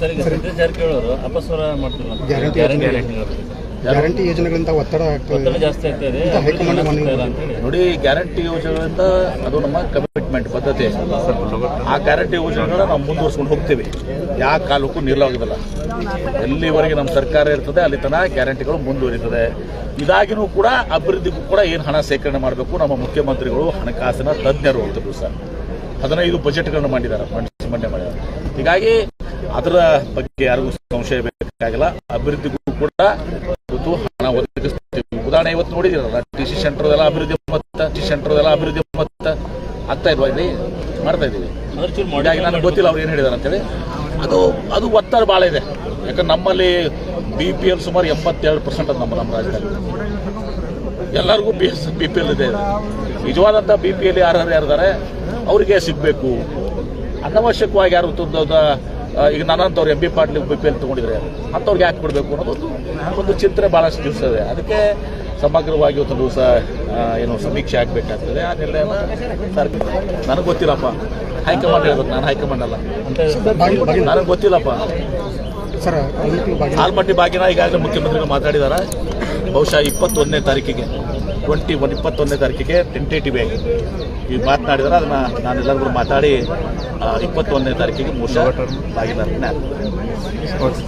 ಜಾರಕಿಹೊಳಿ ಅಪಸ್ವರ ಗ್ಯಾರಂಟಿ ಯೋಜನೆಗಳಿಂದ ಒತ್ತಡ ಆಗ್ತದೆ. ನೋಡಿ ಗ್ಯಾರಂಟಿ ಯೋಜನೆಗಳಿಂದ ಅದು ನಮ್ಮ ಕಮಿಟ್ಮೆಂಟ್ ಬದ್ಧತೆ ಆ ಗ್ಯಾರಂಟಿ ಯೋಜನೆಗಳನ್ನ ನಾವು ಮುಂದುವರ್ಸ್ಕೊಂಡು ಹೋಗ್ತೀವಿ. ಯಾವ ಕಾಲಕ್ಕೂ ನಿಲ್ಲೋಗೋದಿಲ್ಲ ಎಲ್ಲಿವರೆಗೆ ನಮ್ಮ ಸರ್ಕಾರ ಇರ್ತದೆ ಅಲ್ಲಿ ತನಕ ಗ್ಯಾರಂಟಿಗಳು ಮುಂದುವರಿತದೆ. ಇದಾಗಿನೂ ಕೂಡ ಅಭಿವೃದ್ಧಿಗೂ ಕೂಡ ಏನು ಹಣ ಸೇಕರಣೆ ಮಾಡಬೇಕು ನಮ್ಮ ಮುಖ್ಯಮಂತ್ರಿಗಳು ಹಣಕಾಸಿನ ತಜ್ಞರು ಅಂತ ಸರ್ ಹದಿನೈದು ಬಜೆಟ್ಗಳನ್ನು ಮಾಡಿದ್ದಾರೆ ಮಂಡ್ಯ ಮಂಡನೆ ಮಾಡಿದ್ದಾರೆ ಹೀಗಾಗಿ ಅದರ ಬಗ್ಗೆ ಯಾರಿಗೂ ಸಂಶಯ ಬೇಕಾಗಿಲ್ಲ ಅಭಿವೃದ್ಧಿಗೂ ಕೂಡ ಇವತ್ತು ಹಣ ಒದಗಿಸ್ತೀವಿ. ಉದಾಹರಣೆ ಇವತ್ತು ನೋಡಿದಿರಲ್ಲ ಟಿ ಸಿ ಸೆಂಟರ್ ಎಲ್ಲ ಅಭಿವೃದ್ಧಿ ಮೊತ್ತ ಟಿ ಸೆಂಟರ್ ಎಲ್ಲ ಅಭಿವೃದ್ಧಿ ಮೊತ್ತ ಆಗ್ತಾ ಇಲ್ವಾ ಇಲ್ಲಿ? ಮಾಡ್ತಾ ಇದ್ದೀವಿ. ಹಾಗಾಗಿ ನನಗೆ ಗೊತ್ತಿಲ್ಲ ಅವ್ರು ಏನು ಹೇಳಿದಾರೆ ಅಂತೇಳಿ. ಅದು ಅದು ಒತ್ತಡ ಭಾಳ ಇದೆ. ಯಾಕಂದ್ರೆ ನಮ್ಮಲ್ಲಿ ಬಿ ಪಿ ಎಲ್ ಸುಮಾರು ಎಂಬತ್ತೆರಡು ಪರ್ಸೆಂಟ್ ಅದು ನಮ್ಮ ನಮ್ಮ ರಾಜ್ಯದಲ್ಲಿ. ಎಲ್ಲರಿಗೂ B S B P L ಇದೆ. ನಿಜವಾದಂಥ ಬಿ ಪಿ ಎಲ್ ಯಾರು ಯಾರಿದ್ದಾರೆ ಅವರಿಗೆ ಸಿಗಬೇಕು. ಅನವಶ್ಯಕವಾಗಿ ಯಾರು ತುಂಬೋದ ಈಗ ನನ್ನಂಥವ್ರು M B Patil B P L ತೊಗೊಂಡಿದ್ರೆ ಅಂಥವ್ರಿಗೆ ಯಾಕೆ ಕೊಡಬೇಕು ಅನ್ನೋದು ಒಂದು ಚಿಂತನೆ ಭಾಳಷ್ಟು ದಿವಸ ಇದೆ ಅದಕ್ಕೆ ಸಮಗ್ರವಾಗಿ ಒಂದು ದಿವಸ ಏನು ಸಮೀಕ್ಷೆ ಆಗಬೇಕಾಗ್ತದೆ. ಆ ನಿರ್ಣಯನ ಸರ್ಕಾರ ನನಗೆ ಗೊತ್ತಿಲ್ಲಪ್ಪ. ಹೈಕಮಾಂಡ್ ಹೇಳ್ಬೇಕು ನಾನು ಹೈಕಮಾಂಡ್ ಅಲ್ಲ. ನನಗೆ ಗೊತ್ತಿಲ್ಲಪ್ಪ. ಸರ್ ಆಲ್ಮಟ್ಟಿ ಬಾಗಿ ಆಲ್ಮಟ್ಟಿ ಬಾಗಿನ ಈಗಾಗಲೇ ಮುಖ್ಯಮಂತ್ರಿಗಳು ಮಾತಾಡಿದ್ದಾರೆ ಬಹುಶಃ ಇಪ್ಪತ್ತೊಂದನೇ ತಾರೀಕಿಗೆ. ಟ್ವೆಂಟಿ ಒನ್ ಇಪ್ಪತ್ತೊಂದನೇ ತಾರೀಕಿಗೆ ಟೆಂಟೇಟಿವ್ ಆಗಿ ಈಗ ಮಾತನಾಡಿದ್ರೆ. ಅದನ್ನ ನಾನೆಲ್ಲರಿಗೂ ಮಾತಾಡಿ ಇಪ್ಪತ್ತೊಂದನೇ ತಾರೀಕಿಗೆ ಮೂರು ಬಾಗಿನ